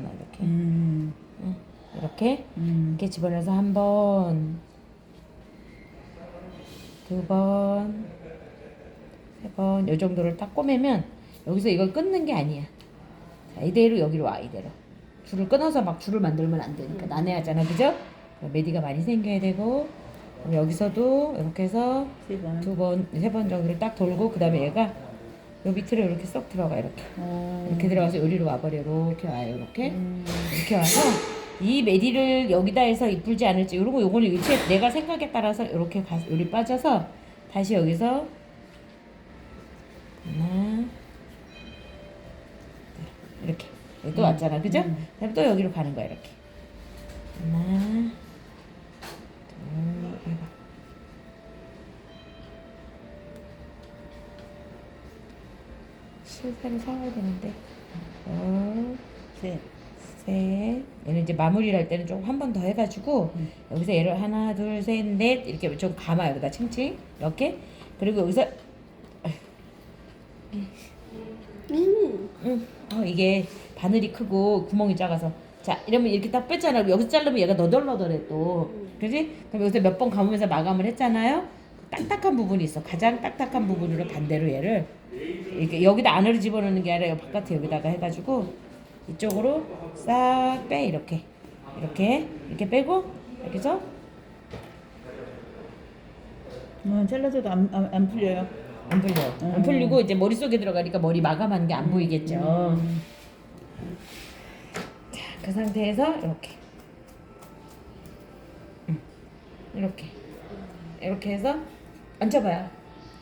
이렇게 음. 이렇게 음. 이렇게 집어넣어서 한 번, 두 번, 세 번, 요 정도를 딱 꼬매면 여기서 이걸 끊는 게 아니야. 자, 이대로 여기로 와 이대로. 줄을 끊어서 막 줄을 만들면 안 되니까 난해하잖아, 그죠? 메디가 많이 생겨야 되고 여기서도 이렇게 해서. 두 번, 세 번 정도를 딱 돌고 그 다음에 얘가 요 밑으로 이렇게 쏙 들어가 이렇게 어. 이렇게 들어가서 요리로 와버려 이렇게 와요 이렇게 음. 이렇게 와서 이 메디를 여기다 해서 이쁠지 않을지 거 요거는 위치에 내가 생각에 따라서 이렇게 가, 요리 빠져서 다시 여기서 하나 이렇게 또 왔잖아 그죠? 음. 그다음에 또 여기로 가는 거야 이렇게 하나 둘 해봐 실사를 사와야 되는데 어 셋. 셋. 얘는 이제 마무리를 할 때는 조금 한번 더 해가지고 음. 여기서 얘를 하나 둘 셋 넷 이렇게 좀 감아 여기다 칭칭 이렇게 그리고 여기서 응. 어, 이게 바늘이 크고 구멍이 작아서 자 이러면 이렇게 딱 뺐잖아 여기서 자르면 얘가 너덜너덜해 또 그지? 그럼 여기서 몇 번 감으면서 마감을 했잖아요 딱딱한 부분이 있어 가장 딱딱한 부분으로 반대로 얘를 이렇게 여기다 안으로 집어넣는 게 아니라 여기 바깥에 여기다가 해가지고 이쪽으로 싹 빼 이렇게. 이렇게 이렇게 빼고 이렇게 해서. 뭐 잘라줘도 안, 안, 안 풀려요. 안 풀려 안 풀리고 이제 머릿속에 들어가니까 머리 마감하는 게 안 보이겠죠. 음. 자, 그 상태에서 이렇게. 음, 이렇게. 이렇게 해서 앉아봐요